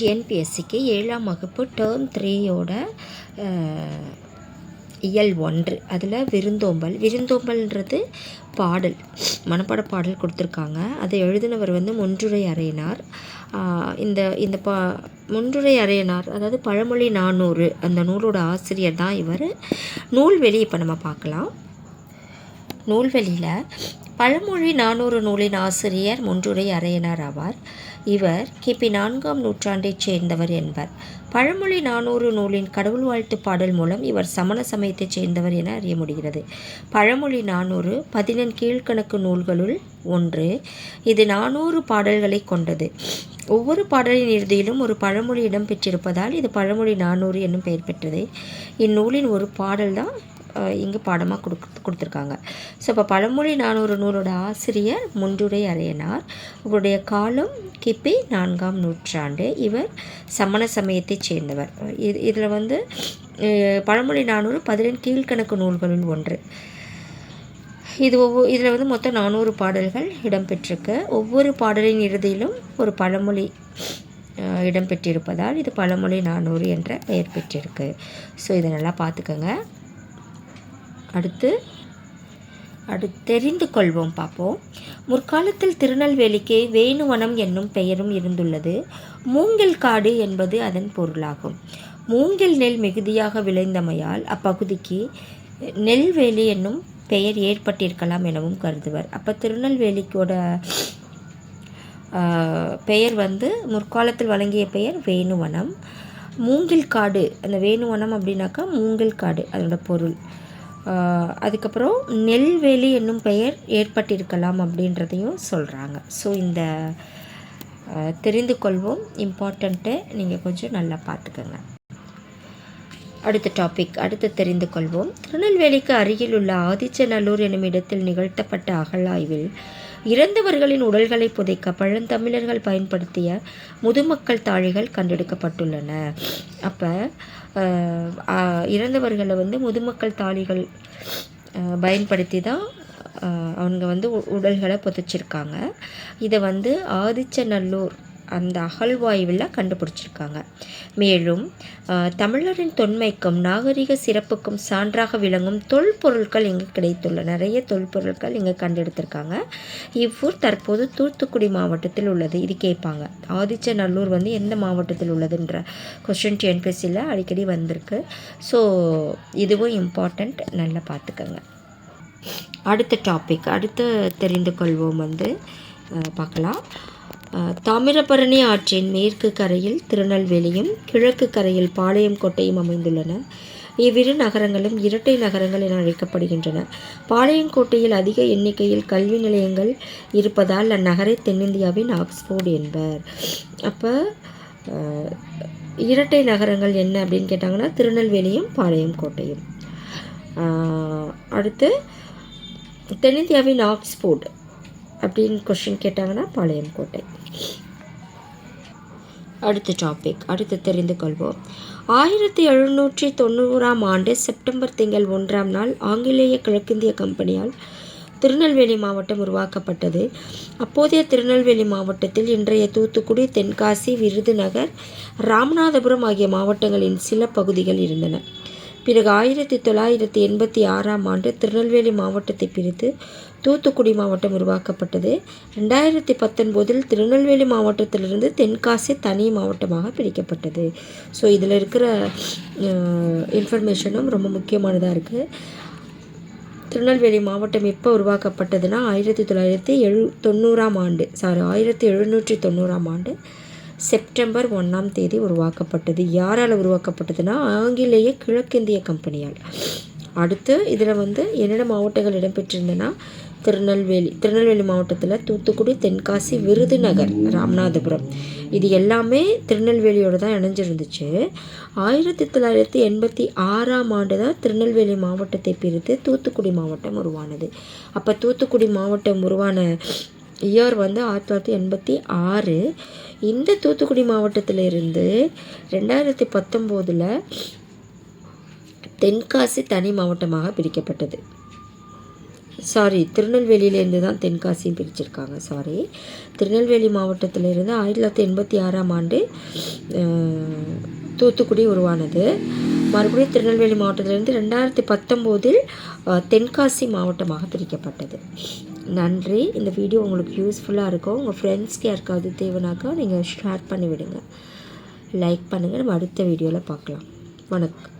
டிஎன்பிஎஸ்சிக்கு ஏழாம் வகுப்பு டேர்ம் த்ரீயோட இயல் ஒன்று. அதில் விருந்தோம்பல். விருந்தோம்பல்ன்றது பாடல். மனப்பாட பாடல் கொடுத்துருக்காங்க. அதை எழுதினவர் வந்து முன்றுரை அறையினார். இந்த இந்த பா முன்றுரை அறையினார். அதாவது பழமொழி நானூறு. அந்த நூலோட ஆசிரியர் தான் இவர். நூல்வெளி இப்போ நம்ம பார்க்கலாம். நூல்வெளியில் பழமொழி நானூறு நூலின் ஆசிரியர் முன்றுரை அறையினார் ஆவார். இவர் கிபி நான்காம் நூற்றாண்டைச் சேர்ந்தவர் என்பர். பழமொழி நானூறு நூலின் கடவுள் வாழ்த்து பாடல் மூலம் இவர் சமண சமயத்தைச் சேர்ந்தவர் என அறிய முடிகிறது. பழமொழி நானூறு பதினெண் கீழ்க்கணக்கு நூல்களுள் ஒன்று. இது நானூறு பாடல்களை கொண்டது. ஒவ்வொரு பாடலின் இறுதியிலும் ஒரு பழமொழி இடம்பெற்றிருப்பதால் இது பழமொழி நானூறு என்னும் பெயர் பெற்றது. இந்நூலின் ஒரு பாடல்தான் இங்கே பாடமாக கொடுக்கு கொடுத்துருக்காங்க. ஸோ இப்போ பழமொழி நானூறு நூலோட ஆசிரியர் முன்றுரை அறையனார். இவருடைய காலம் கிபி நான்காம் நூற்றாண்டு. இவர் சமண சமயத்தைச் சேர்ந்தவர். இது இதில் வந்து பழமொழி நானூறு பதினெண் கீழ்க்கணக்கு நூல்களுள் ஒன்று. இது ஒவ்வொரு இதில் வந்து மொத்தம் நானூறு பாடல்கள் இடம்பெற்றிருக்கு. ஒவ்வொரு பாடலின் இறுதியிலும் ஒரு பழமொழி இடம்பெற்றிருப்பதால் இது பழமொழி நானூறு என்ற பெயர் பெற்றிருக்கு. ஸோ இதை நல்லா பார்த்துக்கோங்க. அடுத்து அடுத்து தெரிந்து கொள்வோம் பார்ப்போம். முற்காலத்தில் திருநெல்வேலிக்கு வேணுவனம் என்னும் பெயரும் இருந்துள்ளது. மூங்கில் காடு என்பது அதன் பொருளாகும். மூங்கில் நெல் மிகுதியாக விளைந்தமையால் அப்பகுதிக்கு நெல்வேலி என்னும் பெயர் ஏற்பட்டிருக்கலாம் எனவும் கருதுவர். அப்போ திருநெல்வேலிக்கோட பெயர் வந்து முற்காலத்தில் வழங்கிய பெயர் வேணுவனம். மூங்கில் காடு அந்த வேணுவனம் அப்படின்னாக்கா மூங்கில் காடு அதோட பொருள். அதுக்கப்புறம் நெல்வேலி என்னும் பெயர் ஏற்பட்டிருக்கலாம் அப்படின்றதையும் சொல்கிறாங்க ஸோ இந்த தெரிந்து கொள்வோம். இம்பார்ட்டண்ட்டு நீங்கள் கொஞ்சம் நல்லா பார்த்துக்கோங்க. அடுத்த டாபிக் அடுத்து தெரிந்து கொள்வோம். திருநெல்வேலிக்கு அருகில் உள்ள ஆதிச்சநல்லூர் எனும் இடத்தில் நிகழ்த்தப்பட்ட அகழாய்வில் இறந்தவர்களின் உடல்களை புதைக்க பழந்தமிழர்கள் பயன்படுத்திய முதுமக்கள் தாழிகள் கண்டெடுக்கப்பட்டுள்ளன. அப்போ இறந்தவர்களை வந்து முதுமக்கள் தாழிகள் பயன்படுத்தி தான் அவங்க வந்து உ- உடல்களை புதைச்சிருக்காங்க. இதை வந்து ஆதிச்சநல்லூர் அந்த அகழ்வாய்வில் கண்டுபிடிச்சிருக்காங்க. மேலும் தமிழரின் தொன்மைக்கும் நாகரிக சிறப்புக்கும் சான்றாக விளங்கும் தொல்பொருட்கள் இங்கே கிடைத்துள்ள நிறைய தொல்பொருட்கள் இங்கே கண்டெடுத்திருக்காங்க. இவ்வூர் தற்போது தூத்துக்குடி மாவட்டத்தில் உள்ளது. இது கேட்பாங்க. ஆதிச்சநல்லூர் வந்து எந்த மாவட்டத்தில் உள்ளதுன்ற கொஸ்டின் டிஎன்பிஎஸ்சியில் அடிக்கடி வந்திருக்கு. ஸோ இதுவும் இம்பார்ட்டண்ட் நல்லா பார்த்துக்கோங்க. அடுத்த டாபிக் அடுத்து தெரிந்து கொள்வோம் வந்து பார்க்கலாம். தாமிரபரணி ஆற்றின் மேற்கு கரையில் திருநெல்வேலியும் கிழக்கு கரையில் பாளையம் கோட்டையும் அமைந்துள்ளன. இவ்விரு நகரங்களும் இரட்டை நகரங்கள் என அழைக்கப்படுகின்றன. பாளையங்கோட்டையில் அதிக எண்ணிக்கையில் கல்வி நிலையங்கள் இருப்பதால் அந்நகரை தென்னிந்தியாவின் ஆக்ஸ்போர்டு என்பர். அப்போ இரட்டை நகரங்கள் என்ன அப்படின்னு கேட்டாங்கன்னா திருநெல்வேலியும் பாளையம் கோட்டையும். அடுத்து தென்னிந்தியாவின் ஆக்ஸ்போர்ட். அப்படின்னு கொஷின் கேட்டாங்கன்னா பாளையங்கோட்டை. அடுத்த டாபிக் அடுத்து தெரிந்து கொள்வோம். ஆயிரத்தி எழுநூற்றி தொண்ணூறாம் ஆண்டு செப்டம்பர் திங்கள் ஒன்றாம் நாள் ஆங்கிலேய கிழக்கிந்திய கம்பெனியால் திருநெல்வேலி மாவட்டம் உருவாக்கப்பட்டது. அப்போதைய திருநெல்வேலி மாவட்டத்தில் இன்றைய தூத்துக்குடி தென்காசி விருதுநகர் ராமநாதபுரம் ஆகிய மாவட்டங்களின் சில பகுதிகள் இருந்தன. பிறகு ஆயிரத்தி தொள்ளாயிரத்தி எண்பத்தி ஆறாம் ஆண்டு திருநெல்வேலி மாவட்டத்தை பிரித்து தூத்துக்குடி மாவட்டம் உருவாக்கப்பட்டது. ரெண்டாயிரத்தி பத்தொன்பதில் திருநெல்வேலி மாவட்டத்திலிருந்து தென்காசி தனி மாவட்டமாக பிரிக்கப்பட்டது. ஸோ இதில் இருக்கிற இன்ஃபர்மேஷனும் ரொம்ப முக்கியமானதாக இருக்குது திருநெல்வேலி மாவட்டம் எப்போ உருவாக்கப்பட்டதுன்னா ஆயிரத்தி தொள்ளாயிரத்தி எழு தொண்ணூறாம் ஆண்டு சாரி ஆயிரத்தி எழுநூற்றி தொண்ணூறாம் ஆண்டு செப்டம்பர் ஒன்றாம் தேதி உருவாக்கப்பட்டது. யாரால் உருவாக்கப்பட்டதுன்னா ஆங்கிலேய கிழக்கிந்திய கம்பெனியால். அடுத்து இதில் வந்து என்னென்ன மாவட்டங்கள் இடம்பெற்றிருந்தனா திருநெல்வேலி திருநெல்வேலி மாவட்டத்தில் தூத்துக்குடி தென்காசி விருதுநகர் ராமநாதபுரம். இது எல்லாமே திருநெல்வேலியோடு தான் இணைஞ்சிருந்துச்சு. ஆயிரத்தி தொள்ளாயிரத்தி எண்பத்தி ஆறாம் ஆண்டு தான் திருநெல்வேலி மாவட்டத்தை பிரித்து தூத்துக்குடி மாவட்டம் உருவானது. அப்போ தூத்துக்குடி மாவட்டம் உருவான இயர் வந்து ஆயிரத்தி தொள்ளாயிரத்தி எண்பத்தி ஆறு. இந்த தூத்துக்குடி மாவட்டத்திலிருந்து ரெண்டாயிரத்தி பத்தொம்போதில் தென்காசி தனி மாவட்டமாக பிரிக்கப்பட்டது. சாரி திருநெல்வேலியிலேருந்து தான் தென்காசியும் பிரிச்சிருக்காங்க. சாரி திருநெல்வேலி மாவட்டத்திலிருந்து ஆயிரத்தி தொள்ளாயிரத்தி எண்பத்தி ஆறாம் ஆண்டு தூத்துக்குடி உருவானது. மறுபடியும் திருநெல்வேலி மாவட்டத்திலிருந்து ரெண்டாயிரத்தி பத்தொம்போதில் தென்காசி மாவட்டமாக பிரிக்கப்பட்டது. நன்றி. இந்த வீடியோ உங்களுக்கு யூஸ்ஃபுல்லாக இருக்கும் உங்கள் ஃப்ரெண்ட்ஸ்க்கு யாருக்காவது தேவைனாக்கா நீங்கள் ஷேர் பண்ணிவிடுங்க. லைக் பண்ணுங்கள் நம்ம அடுத்த வீடியோவில் பார்க்கலாம். வணக்கம்.